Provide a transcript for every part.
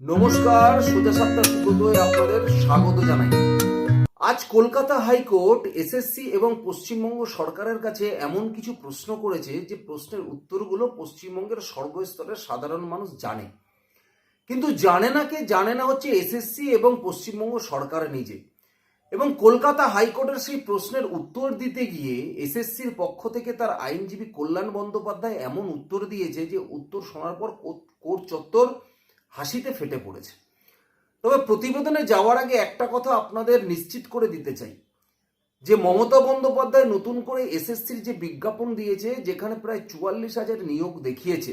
নমস্কার, সোজা সাতটা সুব্রতয় আপনাদের স্বাগত জানাই। আজ কলকাতা হাইকোর্ট এসএসসি এবং পশ্চিমবঙ্গ সরকারের কাছে এমন কিছু প্রশ্ন করেছে যে প্রশ্নের উত্তরগুলো পশ্চিমবঙ্গের সর্বস্তরের সাধারণ মানুষ জানে। কিন্তু জানে না কে, জানে না হচ্ছে এসএসসি এবং পশ্চিমবঙ্গ সরকার নিজে। এবং কলকাতা হাইকোর্টের সেই প্রশ্নের উত্তর দিতে গিয়ে এসএসসির পক্ষ থেকে তার আইনজীবী কল্যাণ বন্দ্যোপাধ্যায় এমন উত্তর দিয়েছে যে উত্তর শোনার পর কোর্ট চত্বর হাসিতে ফেটে পড়েছে। তবে প্রতিবেদনে যাওয়ার আগে একটা কথা আপনাদের নিশ্চিত করে দিতে চাই। যে মমতা বন্দ্যোপাধ্যায় নতুন করে এসএসসির যে বিজ্ঞাপন দিয়েছে, যেখানে প্রায় চুয়াল্লিশ হাজার নিয়োগ দেখিয়েছে,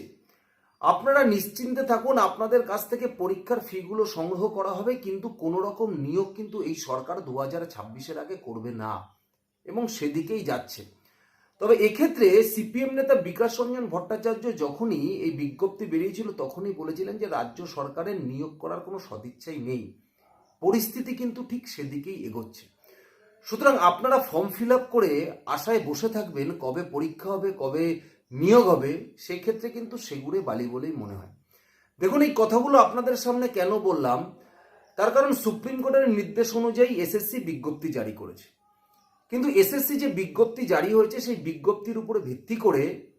আপনারা নিশ্চিন্তে থাকুন, আপনাদের কাছ থেকে পরীক্ষার ফিগুলো সংগ্রহ করা হবে, কিন্তু কোনো রকম নিয়োগ কিন্তু এই সরকার দু হাজার ছাব্বিশের আগে করবে না, এবং সেদিকেই যাচ্ছে। তবে এক্ষেত্রে সিপিএম নেতা বিকাশ রঞ্জন ভট্টাচার্য যখনই এই বিজ্ঞপ্তি বেরিয়েছিল, তখনই বলেছিলেন যে রাজ্য সরকারের নিয়োগ করার কোনো সদিচ্ছাই নেই। পরিস্থিতি কিন্তু ঠিক সেদিকেই এগোচ্ছে। সুতরাং আপনারা ফর্ম ফিল আপ করে আশায় বসে থাকবেন, কবে পরীক্ষা হবে, কবে নিয়োগ হবে, সেক্ষেত্রে কিন্তু সেগুড়ে বালি বলেই মনে হয়। দেখুন, এই কথাগুলো আপনাদের সামনে কেন বললাম? তার কারণ সুপ্রিম কোর্টের নির্দেশ অনুযায়ী এসএসসি বিজ্ঞপ্তি জারি করেছে। কিন্তু এসএসসি যে বিজ্ঞপ্তি জারি হয়েছে, সেই বিজ্ঞপ্তির উপরে ভিত্তি করে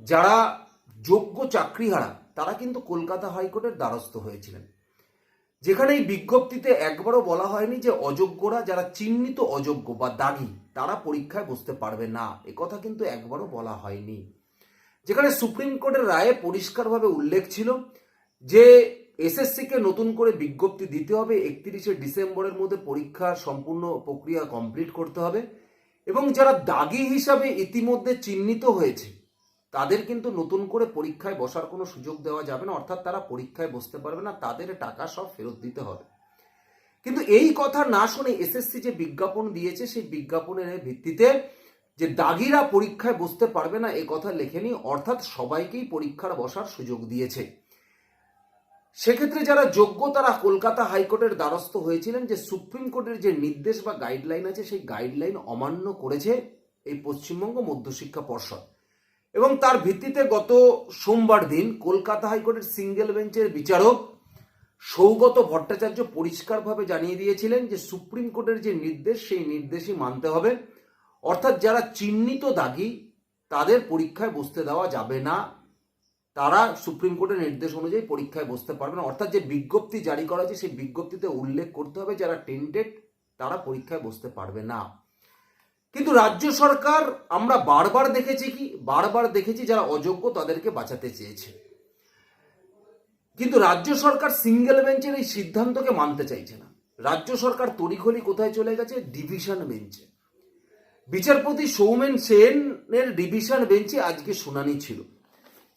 যারা যোগ্য চাকরিহারা, তারা কিন্তু কলকাতা হাইকোর্টের দ্বারস্থ হয়েছিলেন। যেখানে এই বিজ্ঞপ্তিতে একবারও বলা হয়নি যে অযোগ্যরা, যারা চিহ্নিত অযোগ্য বা দাগি, তারা পরীক্ষায় বসতে পারবে না। এ কথা কিন্তু একবারও বলা হয়নি। যেখানে সুপ্রিম কোর্টের রায়ে পরিষ্কারভাবে উল্লেখ ছিল যে এসএসসিকে নতুন করে বিজ্ঞপ্তি দিতে হবে একত্রিশে ডিসেম্বরের মধ্যে পরীক্ষার সম্পূর্ণ প্রক্রিয়া কমপ্লিট করতে হবে। এবং যারা দাগি হিসাবে ইতিমধ্যে চিহ্নিত হয়েছে, তাদের কিন্তু নতুন করে পরীক্ষায় বসার কোনো সুযোগ দেওয়া যাবে না, অর্থাৎ তারা পরীক্ষায় বসতে পারবে না, তাদের টাকা সব ফেরত দিতে হবে। কিন্তু এই কথা না শুনে এসএসসি যে বিজ্ঞাপন দিয়েছে, সেই বিজ্ঞাপনের ভিত্তিতে যে দাগিরা পরীক্ষায় বসতে পারবে না, এ কথা লেখেনি, অর্থাৎ সবাইকেই পরীক্ষার বসার সুযোগ দিয়েছে। সেক্ষেত্রে যারা যোগ্য, তারা কলকাতা হাইকোর্টের দ্বারস্থ হয়েছিলেন যে সুপ্রিম কোর্টের যে নির্দেশ বা গাইডলাইন আছে, সেই গাইডলাইন অমান্য করেছে এই পশ্চিমবঙ্গ মধ্যশিক্ষা পর্ষদ। এবং তার ভিত্তিতে গত সোমবার দিন কলকাতা হাইকোর্টের সিঙ্গেল বেঞ্চের বিচারক সৌগত ভট্টাচার্য পরিষ্কারভাবে জানিয়ে দিয়েছিলেন যে সুপ্রিম কোর্টের যে নির্দেশ, সেই নির্দেশই মানতে হবে। অর্থাৎ যারা চিহ্নিত দাগি, তাদের পরীক্ষায় বসতে দেওয়া যাবে না। তারা সুপ্রিম কোর্টের নির্দেশ অনুযায়ী পরীক্ষায় বসতে পারবে না। অর্থাৎ যে বিজ্ঞপ্তি জারি করা হয়েছে, সেই বিজ্ঞপ্তিতে উল্লেখ করতে হবে, যারা টেন্টেড তারা পরীক্ষায় বসতে পারবে না। কিন্তু রাজ্য সরকার, আমরা বারবার দেখেছি কি, বারবার দেখেছি যারা অযোগ্য, তাদেরকে বাঁচাতে চেয়েছে। কিন্তু রাজ্য সরকার সিঙ্গেল বেঞ্চের এই সিদ্ধান্তকে মানতে চাইছে না। রাজ্য সরকার তড়িঘড়ি কোথায় চলে গেছে? ডিভিশন বেঞ্চে বিচারপতি সৌমেন সেনের ডিভিশন বেঞ্চে আজকে শুনানি ছিল।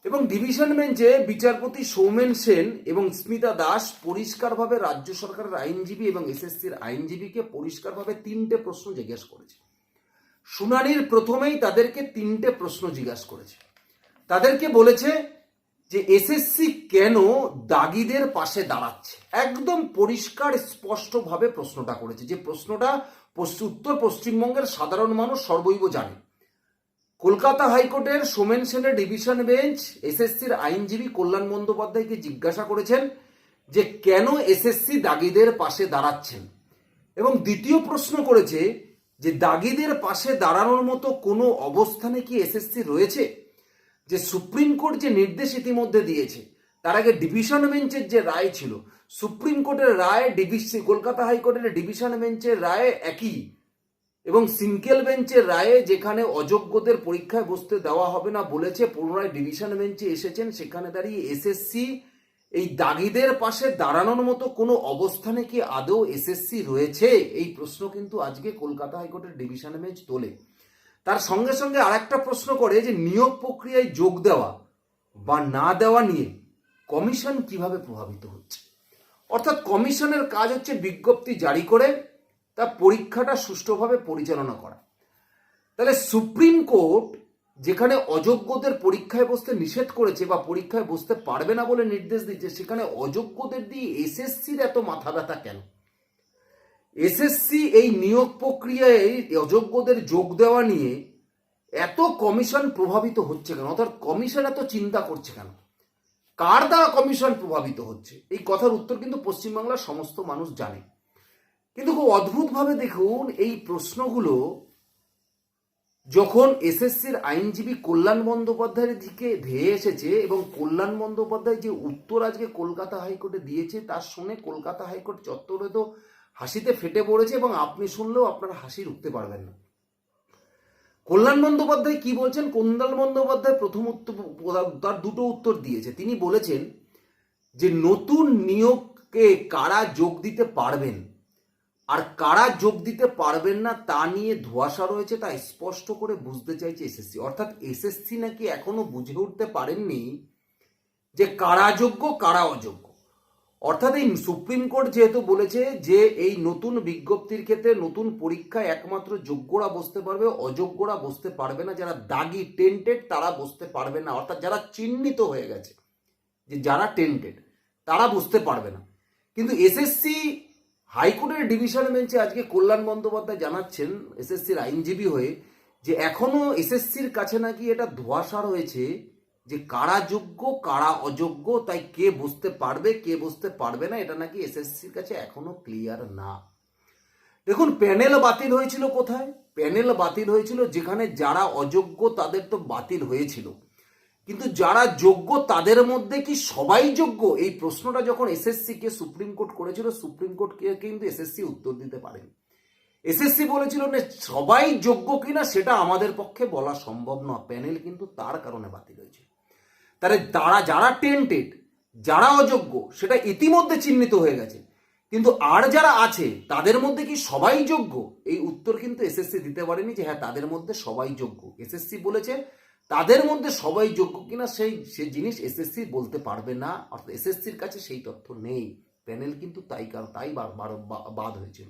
এবং ডিভিশন বেঞ্চে বিচারপতি সৌমেন সেন এবং স্মিতা দাস পরিষ্কারভাবে রাজ্য সরকারের আইনজীবী এবং এসএসসির আইনজীবীকে পরিষ্কারভাবে তিনটে প্রশ্ন জিজ্ঞেস করেছে। শুনানির প্রথমেই তাদেরকে তিনটে প্রশ্ন জিজ্ঞাসা করেছে। তাদেরকে বলেছে যে, এসএসসি কেন দাগিদের পাশে দাঁড়াচ্ছে? একদম পরিষ্কার, স্পষ্টভাবে প্রশ্নটা করেছে। যে প্রশ্নটা উত্তর পশ্চিমবঙ্গের সাধারণ মানুষ সর্বৈব জানে। কলকাতা হাইকোর্টের সোমেন সেনের ডিভিশন বেঞ্চ, এসএসসির আইনজীবী কল্যাণ বন্দ্যোপাধ্যায়কে জিজ্ঞাসা করেছেন যে কেন এসএসসি দাগিদের পাশে দাঁড়াচ্ছেন? এবং দ্বিতীয় প্রশ্ন করেছে যে দাগিদের পাশে দাঁড়ানোর মতো কোনো অবস্থানে কি এসএসসি রয়েছে? যে সুপ্রিম কোর্ট যে নির্দেশ ইতিমধ্যে দিয়েছে, তার আগে ডিভিশন বেঞ্চের যে রায় ছিল, সুপ্রিম কোর্টের রায় ডিভিশন কলকাতা হাইকোর্টের ডিভিশন বেঞ্চের রায় একই। এবং সিঙ্কেল বেঞ্চের রায়ে যেখানে অযোগ্যদের পরীক্ষায় বসতে দেওয়া হবে না বলেছে, পুনরায় ডিভিশন বেঞ্চে এসেছেন, সেখানে দাঁড়িয়ে এসএসসি, এই দাগিদের পাশে দাঁড়ানোর মতো কোনো অবস্থানে কি আদৌ এসএসসি রয়েছে? এই প্রশ্ন কিন্তু আজকে কলকাতা হাইকোর্টের ডিভিশন বেঞ্চ তোলে। তার সঙ্গে সঙ্গে আরেকটা প্রশ্ন করে যে, নিয়োগ প্রক্রিয়ায় যোগ দেওয়া বা না দেওয়া নিয়ে কমিশন কীভাবে প্রভাবিত হচ্ছে? অর্থাৎ কমিশনের কাজ হচ্ছে বিজ্ঞপ্তি জারি করে তা পরীক্ষাটা সুষ্ঠুভাবে পরিচালনা করা। তাহলে সুপ্রিম কোর্ট যেখানে অযোগ্যদের পরীক্ষায় বসতে নিষেধ করেছে বা পরীক্ষায় বসতে পারবে না বলে নির্দেশ দিচ্ছে সেখানে অযোগ্যদের দিয়ে এসএসসির এত মাথা ব্যথা কেন? এসএসসি এই নিয়োগ প্রক্রিয়ায় অযোগ্যদের যোগ দেওয়া নিয়ে এত কমিশন প্রভাবিত হচ্ছে কেন? অর্থাৎ কমিশন এত চিন্তা করছে কেন? কার দ্বারা কমিশন প্রভাবিত হচ্ছে? এই কথার উত্তর কিন্তু পশ্চিমবাংলার সমস্ত মানুষ জানে। কিন্তু খুব অদ্ভুতভাবে দেখুন, এই প্রশ্নগুলো যখন এসএসসির আইনজীবী কল্যাণ বন্দ্যোপাধ্যায়ের দিকে ধেয়ে এসেছে এবং কল্যাণ বন্দ্যোপাধ্যায় যে উত্তর আজকে কলকাতা হাইকোর্টে দিয়েছে তার শুনে কলকাতা হাইকোর্ট চত্বরে তো হাসিতে ফেটে পড়েছে এবং আপনি শুনলেও আপনার হাসি রুখতে পারবেন না। কল্যাণ বন্দ্যোপাধ্যায় কি বলছেন? কল্যাণ বন্দ্যোপাধ্যায় প্রথম উত্তর, তার দুটো উত্তর দিয়েছে। তিনি বলেছেন যে নতুন নিয়োগকে কারা যোগ দিতে পারবেন? আর কারা যোগ দিতে পারবেন না তা নিয়ে ধোয়াশা রয়েছে, তা স্পষ্ট করে বুঝতে চাইছে এসএসসি। অর্থাৎ এসএসসি নাকি এখনও বুঝে উঠতে পারেননি যে কারা যোগ্য, কারা অযোগ্য। অর্থাৎ এই সুপ্রিম কোর্ট যেহেতু বলেছে যে এই নতুন বিজ্ঞপ্তির ক্ষেত্রে নতুন পরীক্ষায় একমাত্র যোগ্যরা বসতে পারবে, অযোগ্যরা বসতে পারবে না, যারা দাগি টেন্টেড তারা বসতে পারবে না। অর্থাৎ যারা চিহ্নিত হয়ে গেছে, যে যারা টেন্টেড তারা বুঝতে পারবে না। কিন্তু এসএসসি হাইকোর্টের ডিভিশন বেঞ্চে আজকে কল্যাণ বন্দ্যোপাধ্যায় জানাচ্ছেন এসএসসির আইনজীবী হয়ে যে এখনও এসএসসির কাছে নাকি এটা ধোয়াশা রয়েছে যে কারা যোগ্য, কারা অযোগ্য, তাই কে বুঝতে পারবে, কে বুঝতে পারবে না, এটা নাকি এসএসসির কাছে এখনও ক্লিয়ার না। দেখুন, প্যানেল বাতিল হয়েছিল কোথায়? প্যানেল বাতিল হয়েছিল যেখানে যারা অযোগ্য তাদের তো বাতিল হয়েছিল। কিন্তু যারা যোগ্য, তাদের মধ্যে কি সবাই যোগ্য? এই প্রশ্নটা যখন এসএসসি কে সুপ্রিম কোর্ট করেছিল সুপ্রিম কোর্ট কিন্তু এসএসসি উত্তর দিতে পারেনি। এসএসসি বলেছিল, না, সবাই যোগ্য কিনা সেটা আমাদের পক্ষে বলা সম্ভব নয়। প্যানেল কিন্তু তার কারণে বাতিল হয়েছে। তাহলে তারা যারা টেন্টেড, যারা অযোগ্য, সেটা ইতিমধ্যে চিহ্নিত হয়ে গেছে। কিন্তু আর যারা আছে, তাদের মধ্যে কি সবাই যোগ্য? এই উত্তর কিন্তু এসএসসি দিতে পারেনি যে হ্যাঁ তাদের মধ্যে সবাই যোগ্য। এসএসসি বলেছে তাদের মধ্যে সবাই যোগ্য কিনা সেই, সে জিনিস এসএসসি বলতে পারবে না। অর্থাৎ এসএসসির কাছে সেই তথ্য নেই। প্যানেল কিন্তু তাই, কারণ তাই বাদ হয়েছিল।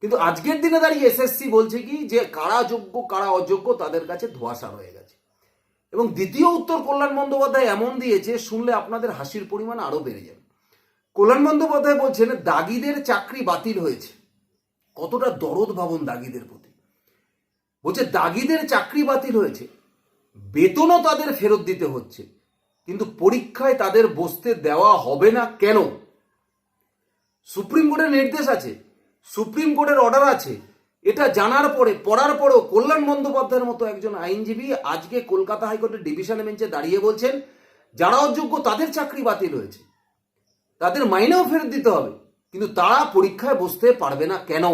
কিন্তু আজকের দিনে দাঁড়িয়ে এসএসসি বলছে কি যে, কারা যোগ্য, কারা অযোগ্য তাদের কাছে ধোয়াশা রয়ে গেছে। এবং দ্বিতীয় উত্তর কল্যাণ বন্দ্যোপাধ্যায় এমন দিয়েছে, শুনলে আপনাদের হাসির পরিমাণ আরও বেড়ে যাবে। কল্যাণ বন্দ্যোপাধ্যায় বলছেন, দাগিদের চাকরি বাতিল হয়েছে। কতটা দরদ ভাবন দাগিদের প্রতি। বলছে, দাগিদের চাকরি বাতিল হয়েছে। বেতনও তাদের ফেরত দিতে হচ্ছে। কিন্তু পরীক্ষায় তাদের বসতে দেওয়া হবে না কেন? সুপ্রিম কোর্টের নির্দেশ আছে, সুপ্রিম কোর্টের অর্ডার আছে। এটা জানার পরে, পড়ার পরেও কল্যাণ বন্দ্যোপাধ্যায়ের মতো একজন আইনজীবী আজকে কলকাতা হাইকোর্টের ডিভিশন বেঞ্চে দাঁড়িয়ে বলছেন, যারা অযোগ্য তাদের চাকরি বাতিল হয়েছে। তাদের মাইনেও ফেরত দিতে হবে। কিন্তু তারা পরীক্ষায় বসতে পারবে না কেন?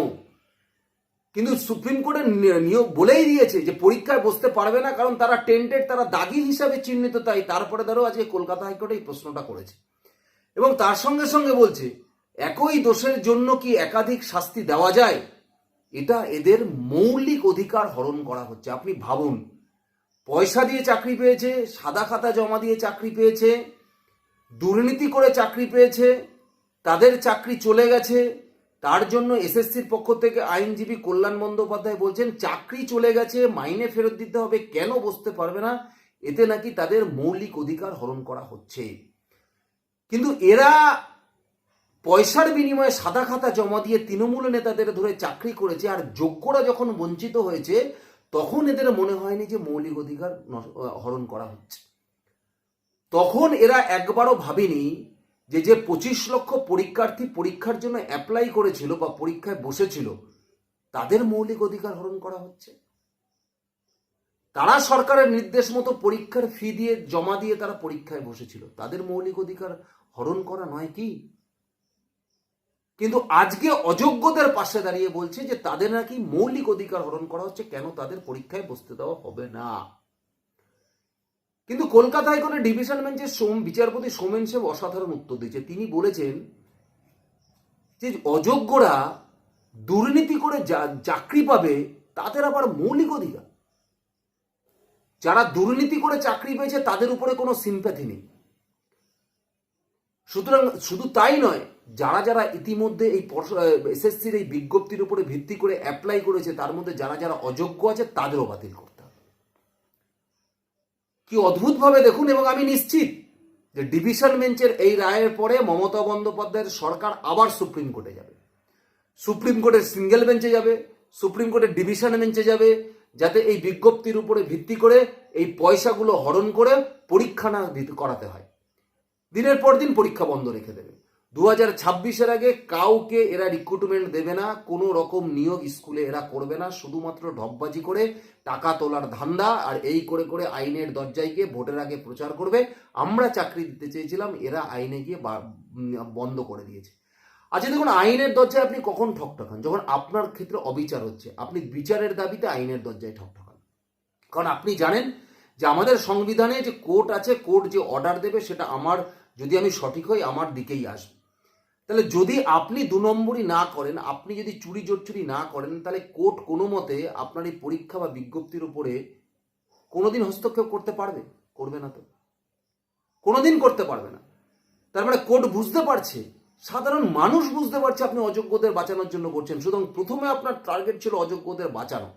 কিন্তু সুপ্রিম কোর্টের নিয়োগ বলেই দিয়েছে যে পরীক্ষায় বসতে পারবে না, কারণ তারা টেন্টেড, তারা দাগি হিসাবে চিহ্নিত, তাই তারপরে ধরো আজকে কলকাতা হাইকোর্টে এই প্রশ্নটা করেছে। এবং তার সঙ্গে সঙ্গে বলছে, একই দোষের জন্য কি একাধিক শাস্তি দেওয়া যায়? এটা এদের মৌলিক অধিকার হরণ করা হচ্ছে। আপনি ভাবুন, পয়সা দিয়ে চাকরি পেয়েছে, সাদা খাতা জমা দিয়ে চাকরি পেয়েছে, দুর্নীতি করে চাকরি পেয়েছে, তাদের চাকরি চলে গেছে তার জন্য এসএসসির পক্ষ থেকে আইনজীবী কল্যাণ বন্দ্যোপাধ্যায় বলছেন, চাকরি চলে গেছে, মাইনে ফেরত দিতে হবে, কেন বসতে পারবে না? এতে নাকি তাদের মৌলিক অধিকার হরণ করা হচ্ছে। কিন্তু এরা পয়সার বিনিময়ে সাদা খাতা জমা দিয়ে তৃণমূল নেতাদের ধরে চাকরি করেছে আর যোগ্যরা যখন বঞ্চিত হয়েছে, তখন এদের মনে হয়নি যে মৌলিক অধিকার হরণ করা হচ্ছে। তখন এরা একবারও ভাবেনি যে যে পঁচিশ লক্ষ পরীক্ষার্থী পরীক্ষার জন্য অ্যাপ্লাই করেছিল বা পরীক্ষায় বসেছিল, তাদের মৌলিক অধিকার হরণ করা হচ্ছে। তারা সরকারের নির্দেশ মতো পরীক্ষার ফি দিয়ে, জমা দিয়ে তারা পরীক্ষায় বসেছিল। তাদের মৌলিক অধিকার হরণ করা নয় কি? কিন্তু আজকে অযোগ্যদের পাশে দাঁড়িয়ে বলছে যে তাদের নাকি মৌলিক অধিকার হরণ করা হচ্ছে, কেন তাদের পরীক্ষায় বসতে দেওয়া হবে না? কিন্তু কলকাতা হাইকোর্টের ডিভিশন বেঞ্চের সোম বিচারপতি সোমেন সেব অসাধারণ উত্তর দিয়েছে। তিনি বলেছেন যে অযোগ্যরা দুর্নীতি করে চাকরি পাবে, তাদের আবার মৌলিক অধিকার। যারা দুর্নীতি করে চাকরি পেয়েছে, তাদের উপরে কোনো সিম্প্যাথি নেই। সুতরাং শুধু তাই নয়, যারা যারা ইতিমধ্যে এই এসএসসির এই বিজ্ঞপ্তির উপরে ভিত্তি করে অ্যাপ্লাই করেছে, তার মধ্যে যারা যারা অযোগ্য আছে, তাদেরও বাতিল করতে কি অদ্ভুতভাবে দেখুন, এবং আমি নিশ্চিত যে ডিভিশন বেঞ্চের এই রায়ের পরে মমতা বন্দ্যোপাধ্যায়ের সরকার আবার সুপ্রিম কোর্টে যাবে। সুপ্রিম কোর্টের সিঙ্গেল বেঞ্চে যাবে, সুপ্রিম কোর্টের ডিভিশন বেঞ্চে যাবে, যাতে এই বিজ্ঞপ্তির উপরে ভিত্তি করে এই পয়সাগুলো হরণ করে পরীক্ষা না করাতে হয়। দিনের পর দিন পরীক্ষা বন্ধ রেখে দেবে। দু হাজার ছাব্বিশের আগে কাউকে এরা রিক্রুটমেন্ট দেবে না, কোনো রকম নিয়োগ স্কুলে এরা করবে না, শুধুমাত্র ঢপবাজি করে টাকা তোলার ধান্দা আর এই করে করে আইনের দরজায় গিয়ে ভোটের আগে প্রচার করবে। আমরা চাকরি দিতে চেয়েছিলাম, এরা আইনে গিয়ে বন্ধ করে দিয়েছে। আচ্ছা দেখুন, আইনের দরজায় আপনি কখন ঠকঠকান যখন আপনার ক্ষেত্রে অবিচার হচ্ছে, আপনি বিচারের দাবিতে আইনের দরজায় ঠকঠকান কারণ আপনি জানেন যে আমাদের সংবিধানে যে কোর্ট আছে, কোর্ট যে অর্ডার দেবে, সেটা আমার যদি আমি সঠিক হই, আমার দিকেই আসবে। তাহলে যদি আপনি দু নম্বরই না করেন, আপনি যদি চুরি জোরচুরি না করেন, তাহলে কোর্ট কোনো মতে আপনার এই পরীক্ষা বা বিজ্ঞপ্তির উপরে কোনোদিন হস্তক্ষেপ করতে পারবে? করবে না তো। কোনোদিন করতে পারবে না। তার মানে কোর্ট বুঝতে পারছে, সাধারণ মানুষ বুঝতে পারছে আপনি অযোগ্যদের বাঁচানোর জন্য করছেন। সুতরাং প্রথমে আপনার টার্গেট ছিল অযোগ্যদের বাঁচানো।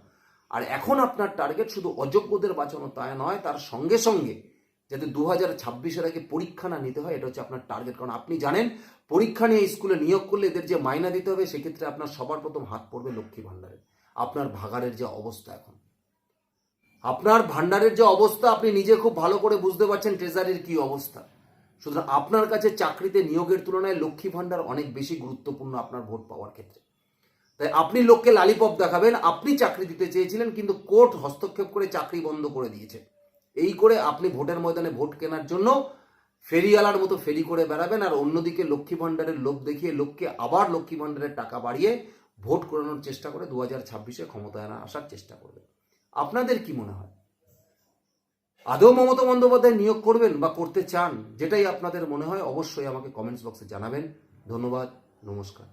আর এখন আপনার টার্গেট শুধু অযোগ্যদের বাঁচানো তাই নয়, তার সঙ্গে সঙ্গে যাতে দু হাজার ছাব্বিশের আগে পরীক্ষা না নিতে হয়, এটা হচ্ছে আপনার টার্গেট কারণ আপনি জানেন, পরীক্ষা নিয়ে স্কুলে নিয়োগ করলে এদের যে মাইনা দিতে হবে, সেক্ষেত্রে আপনার সবার প্রথম হাত পড়বে লক্ষ্মী ভাণ্ডারে আপনার ভাগাড়ের যে অবস্থা এখন। আপনার ভাণ্ডারের যে অবস্থা, আপনি নিজে খুব ভালো করে বুঝতে পারছেন ট্রেজারির কি অবস্থা। সুতরাং আপনার কাছে চাকরিতে নিয়োগের তুলনায় লক্ষ্মী ভাণ্ডার অনেক বেশি গুরুত্বপূর্ণ আপনার ভোট পাওয়ার ক্ষেত্রে। তাই আপনি লোককে লালিপপ দেখাবেন, আপনি চাকরি দিতে চেয়েছিলেন, কিন্তু কোর্ট হস্তক্ষেপ করে চাকরি বন্ধ করে দিয়েছে। এই করে আপনি ভোটের ময়দানে ভোট কেনার জন্য ফেরিওয়ালার মতো ফেরি করে বেড়াবেন আর অন্যদিকে লক্ষ্মী ভাণ্ডারের লোভ দেখিয়ে লোককে আবার লক্ষ্মী ভাণ্ডারের টাকা বাড়িয়ে ভোট করানোর চেষ্টা করে দু হাজার ছাব্বিশে ক্ষমতায় আসার চেষ্টা করবে। আপনাদের কি মনে হয়? আদৌ মমতা বন্দ্যোপাধ্যায় নিয়োগ করবেন বা করতে চান, যেটাই আপনাদের মনে হয়, অবশ্যই আমাকে কমেন্টস বক্সে জানাবেন। ধন্যবাদ, নমস্কার।